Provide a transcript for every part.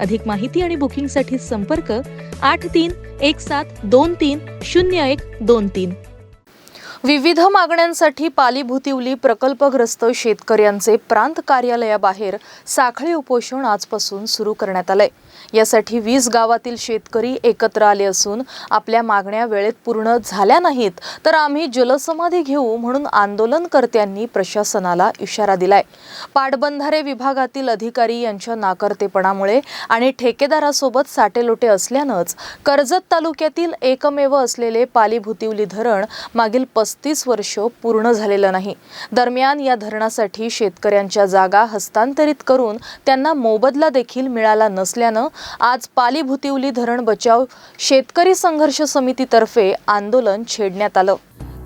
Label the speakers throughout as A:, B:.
A: अधिक माहिती आणि बुकिंगसाठी संपर्क आठ तीन एक सात दोन तीन शून्य एक दोन तीन. विविध मागण्यांसाठी पालीभुतिवली प्रकल्पग्रस्त शेतकऱ्यांचे प्रांत कार्यालयाबाहेर साखळी उपोषण आजपासून सुरू करण्यात आलंय. यासाठी वीस गावातील शेतकरी एकत्र आले असून आपल्या मागण्या वेळेत पूर्ण झाल्या नाहीत. तर आम्ही जलसमाधी घेऊ म्हणून आंदोलनकर्त्यांनी प्रशासनाला इशारा दिलाय. पाटबंधारे विभागातील अधिकारी यांच्या नाकर्तेपणामुळे आणि ठेकेदारासोबत साटेलोटे असल्यानंच कर्जत तालुक्यातील एकमेव असलेले पालीभुतिवली धरण मागील पस्तीस वर्ष पूर्ण झालेलं नाही. दरम्यान या धरणासाठी शेतकऱ्यांच्या जागा हस्तांतरित करून त्यांना मोबदला देखील मिळाला नसल्यानं आज पालीभुतिवली धरण बचाव शेतकरी संघर्ष समितीतर्फे आंदोलन छेडण्यात आलं.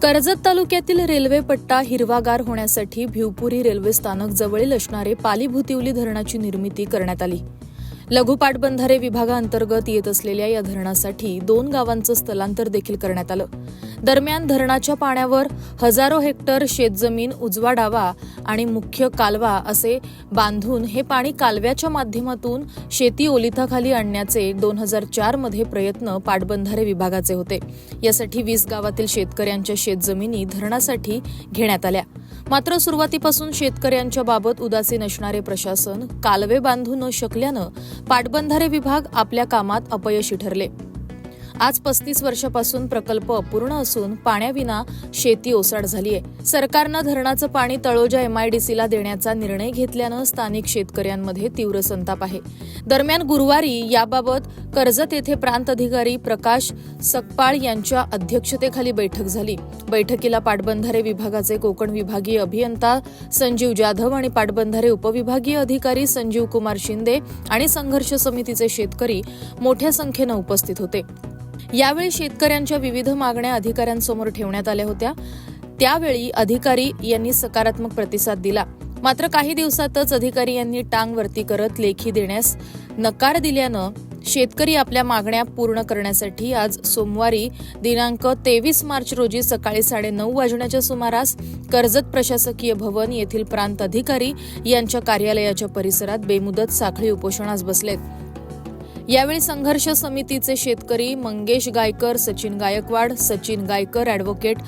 A: कर्जत तालुक्यातील रेल्वे पट्टा हिरवागार होण्यासाठी भिवपुरी रेल्वे स्थानक जवळील असणारे पालीभुतिवली धरणाची निर्मिती करण्यात आली. लघु पाटबंधारे विभागाअंतर्गत येत असलेल्या या धरणासाठी दोन गावांचं स्थलांतर देखील करण्यात आलं. दरम्यान धरणाच्या पाण्यावर हजारो हेक्टर शेतजमीन उजवा डावा आणि मुख्य कालवा असे बांधून हे पाणी कालव्याच्या माध्यमातून शेती ओलिताखाली आणण्याचे दोन हजार चारमध्ये प्रयत्न पाटबंधारे विभागाचे होते. यासाठी वीस गावातील शेतकऱ्यांच्या शेतजमिनी धरणासाठी घेण्यात आल्या. मात्र सुरुवातीपासून शेतकऱ्यांच्या बाबत उदासीन असणारे प्रशासन कालवे बांधू न शकल्यानं पाटबंधारे विभाग आपल्या कामात अपयशी ठरले. आज पस्तीस वर्षापासून प्रकल्प अपूर्ण असून पाण्याविना शेती ओसाड झालीय. सरकारनं धरणाचं पाणी तळोजा एमआयडीसीला देण्याचा निर्णय घेतल्यानं स्थानिक शेतकऱ्यांमध्ये तीव्र संताप आहे. दरम्यान गुरुवारी याबाबत कर्जत येथे प्रांत अधिकारी प्रकाश सकपाळ यांच्या अध्यक्षतेखाली बैठक झाली. बैठकीला पाटबंधारे विभागाचे कोकण विभागीय अभियंता संजीव जाधव आणि पाटबंधारे उपविभागीय अधिकारी संजीव कुमार शिंदे आणि संघर्ष समितीचे शेतकरी मोठ्या संख्येनं उपस्थित होते. यावेळी शेतकऱ्यांच्या विविध मागण्या अधिकाऱ्यांसमोर ठेवण्यात आल्या होत्या. त्यावेळी अधिकारी यांनी सकारात्मक प्रतिसाद दिला. मात्र काही दिवसातच अधिकारी यांनी टांग वरती करत लेखी देण्यास नकार दिल्यानं शेतकरी आपल्या मागण्या पूर्ण करण्यासाठी आज सोमवारी दिनांक तेवीस मार्च रोजी सकाळी साडेनऊ वाजण्याच्या सुमारास कर्जत प्रशासकीय भवन येथील प्रांत अधिकारी यांच्या कार्यालयाच्या परिसरात बेमुदत साखळी उपोषणास बसलेत. यावेळी संघर्ष समितीचे शेतकरी मंगेश गायकर सचिन गायकवाड सचिन गायकर ॲडव्होकेट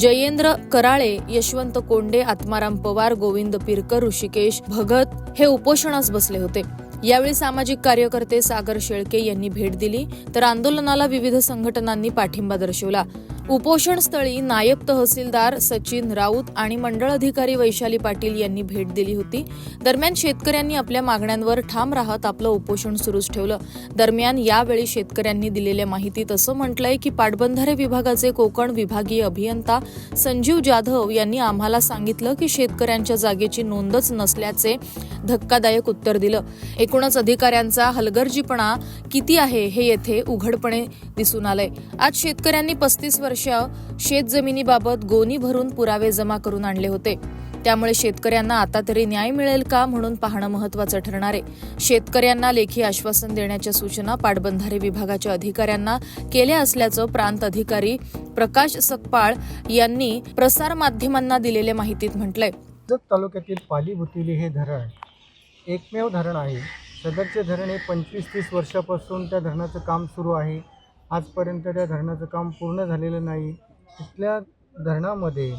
A: जयेंद्र कराळे यशवंत कोंडे आत्माराम पवार गोविंद पिरकर ऋषिकेश भगत हे उपोषणास बसले होते. यावेळी सामाजिक कार्यकर्ते सागर शेळके यांनी भेट दिली तर आंदोलनाला विविध संघटनांनी पाठिंबा दर्शवला. उपोषणस्थळी नायब तहसीलदार सचिन राऊत आणि मंडळ अधिकारी वैशाली पाटील यांनी भेट दिली होती. दरम्यान शेतकऱ्यांनी आपल्या मागण्यांवर ठाम राहत आपलं उपोषण सुरूच ठेवलं. दरम्यान यावेळी शेतकऱ्यांनी दिलेल्या माहितीत असं म्हटलंय की पाटबंधारे विभागाचे कोकण विभागीय अभियंता संजीव जाधव यांनी आम्हाला सांगितलं की शेतकऱ्यांच्या जागेची नोंदच नसल्याचे धक्कादायक उत्तर दिलं. एक एकूणच अधिकाऱ्यांचा हलगर्जीपणा किती आहे हे येथे उघडपणे दिसून आलंय. आज शेतकऱ्यांनी पस्तीस वर्ष शेतजमिनीबाबत गोनी भरून पुरावे जमा करून आणले होते. त्यामुळे शेतकऱ्यांना आता तरी न्याय मिळेल का म्हणून पाहणं महत्वाचं ठरणार आहे. शेतकऱ्यांना लेखी आश्वासन देण्याच्या सूचना पाटबंधारे विभागाच्या अधिकाऱ्यांना केल्या असल्याचं प्रांत अधिकारी प्रकाश सकपाळ यांनी प्रसार माध्यमांना दिलेल्या माहितीत म्हटलंय.
B: तालुक्यातील पाली भुतिली हे धरण एकमेव धरण आहे. सदरचे धरण हे पंचवीस तीस वर्षापासून त्या धरणाचं काम सुरू आहे. आजपर्यंत त्या धरणाचं काम पूर्ण झालेलं नाही. तिथल्या धरणामध्ये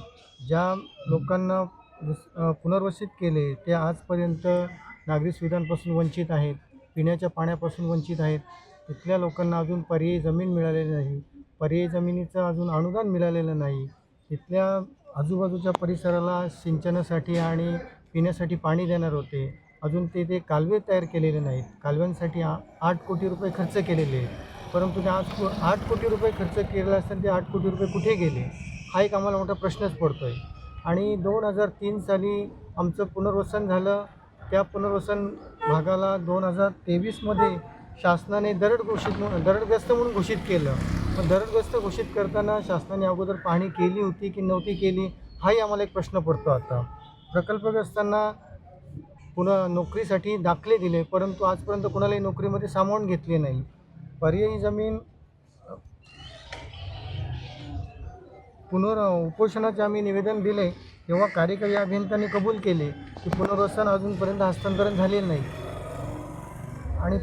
B: ज्या लोकांना पुनर्वसित केले ते आजपर्यंत नागरी सुविधांपासून वंचित आहेत पिण्याच्या पाण्यापासून वंचित आहेत. तिथल्या लोकांना अजून पर्यायी जमीन मिळालेली नाही. पर्यायी जमिनीचं अजून अनुदान मिळालेलं नाही. तिथल्या आजूबाजूच्या परिसराला सिंचनासाठी आणि पिण्यासाठी पाणी देणार होते. अजून ते ते कालवे तयार केलेले नाहीत. कालव्यांसाठी आ आठ कोटी रुपये खर्च केलेले आहेत. परंतु ते आठ को आठ कोटी रुपये खर्च केला असताना ते आठ कोटी रुपये कुठे गेले? हा एक आम्हाला मोठा प्रश्नच पडतो आहे आणि दोन हजार तीन साली आमचं पुनर्वसन झालं. त्या पुनर्वसन भागाला दोन हजार तेवीसमध्ये शासनाने दरड घोषित म्हणून दरडग्रस्त म्हणून घोषित केलं. पण दरडग्रस्त घोषित करताना शासनाने अगोदर पाहणी केली होती की नव्हती केली? हाही आम्हाला एक प्रश्न पडतो आता. प्रकल्पग्रस्तांना पुन्हा नोकरीसाठी दाखले दिले परंतु आजपर्यंत कोणालाही नोकरीमध्ये सामावून घेतले नाही. पर्यायी जमीन पुनर उपोषणाचे आम्ही निवेदन दिले तेव्हा कार्यकारी अभियंत्यांनी कबूल केले की पुनर्वसन अजूनपर्यंत हस्तांतरण झालेलं नाही. आणि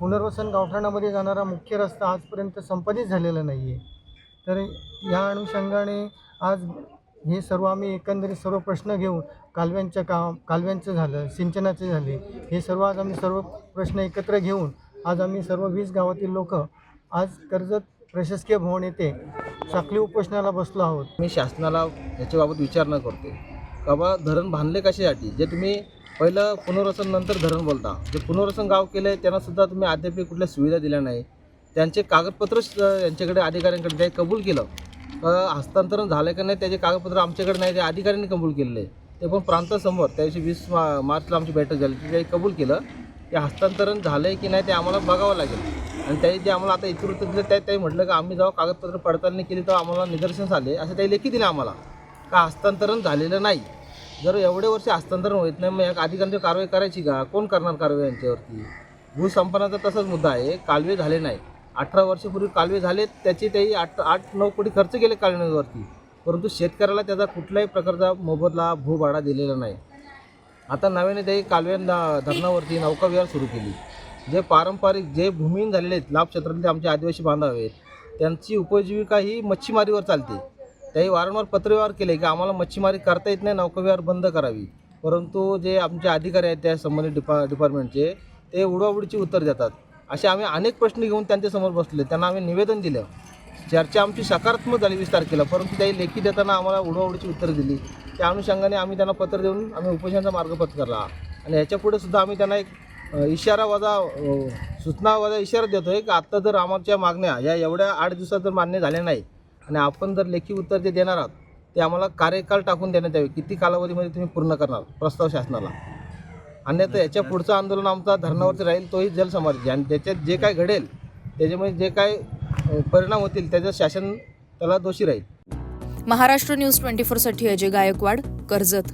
B: पुनर्वसन गावठाणामध्ये जाणारा मुख्य रस्ता आजपर्यंत संपादित झालेला नाही आहे तर या अनुषंगाने आज हे सर्व आम्ही एकंदरीत सर्व प्रश्न घेऊन कालव्यांच्या काम कालव्यांचं झालं सिंचनाचे झाले हे सर्व आज आम्ही सर्व प्रश्न एकत्र घेऊन आज आम्ही सर्व वीस गावातील लोक आज कर्जत प्रशासकीय भवन येथे साखली उपोषणाला बसलो आहोत.
C: मी शासनाला याच्याबाबत विचारणा करते. का बा धरण बांधले कशासाठी? जे तुम्ही पहिलं पुनर्वसन नंतर धरण बोलता. जे पुनर्वसन गाव केलं आहे त्यांना सुद्धा तुम्ही अद्याप कुठल्या सुविधा दिल्या नाही. त्यांचे कागदपत्र यांच्याकडे अधिकाऱ्यांकडे जे कबूल केलं. हस्तांतरण झालं का नाही त्याचे कागदपत्र आमच्याकडे नाही ते अधिकाऱ्यांनी कबूल केलेले आहे. ते पण प्रांतासमोर त्या वीस मा मार्चला आमची बैठक झाली तिथे कबूल केलं. ते हस्तांतरण झालं आहे की नाही ते आम्हाला बघावं लागेल. आणि त्याही जे आम्हाला आता इतर दिलं त्या त्याही म्हटलं की आम्ही जेव्हा कागदपत्र पडताळणी केली तेव्हा आम्हाला निदर्शन आले असं त्याही लेखी दिलं आम्हाला का हस्तांतरण झालेलं नाही. जर एवढे वर्ष हस्तांतरण होत नाही मग या अधिकाऱ्यांची कारवाई करायची का? कोण करणार कारवाई यांच्यावरती? भूसंपन्नाचा तसाच मुद्दा आहे कालवे झाले नाही अठरा वर्षापूर्वी कालवे झाले त्याचे त्याही आठ आठ नऊ कोटी खर्च केले कालव्यांवरती. परंतु शेतकऱ्याला त्याचा कुठल्याही प्रकारचा मोबदला भूभाडा दिलेला नाही. आता नव्याने त्याही कालव्यांना धरणावरती नौकाविहार सुरू केली. जे पारंपरिक जे भूमिहीन झालेले आहेत लाभ क्षेत्रातले आमचे आदिवासी बांधव आहेत त्यांची उपजीविका ही मच्छीमारीवर चालते. त्याही वारंवार पत्रव्यवहार केले की आम्हाला मच्छीमारी करता येत नाही नौकाविहार बंद करावी. परंतु जे आमचे अधिकारी आहेत त्या संबंधित डिपा डिपार्टमेंटचे ते उडवाउडीची उत्तर देतात. असे आम्ही अनेक प्रश्न घेऊन त्यांच्यासमोर बसले. त्यांना आम्ही निवेदन दिलं. चर्चा आमची सकारात्मक झाली वीस तारखेला. परंतु त्याही लेखी देताना आम्हाला उडवाउडीची उत्तरं दिली. त्या अनुषंगाने आम्ही त्यांना पत्र देऊन आम्ही उपोषणाचा मार्ग पत्करला. आणि याच्यापुढे सुद्धा आम्ही त्यांना एक इशारा वजा सूचना वजा इशारा देतो आहे की आत्ता जर आमच्या मागण्या या एवढ्या आठ दिवसात जर मान्य झाल्या नाही आणि आपण जर लेखी उत्तर जे देणार आहात ते आम्हाला कार्यकाल टाकून देण्यात यावे. किती कालावधीमध्ये तुम्ही पूर्ण करणार? प्रस्ताव शासनाला. अन्यथा याच्या पुढचं आंदोलन आमचा धरणावरती राहील तोही जलसमाधी आणि त्याच्यात जे काय घडेल त्याच्यामुळे जे काय परिणाम होतील त्याचं शासन त्याला दोषी राहील.
D: महाराष्ट्र न्यूज ट्वेंटी फोरसाठी अजय गायकवाड कर्जत.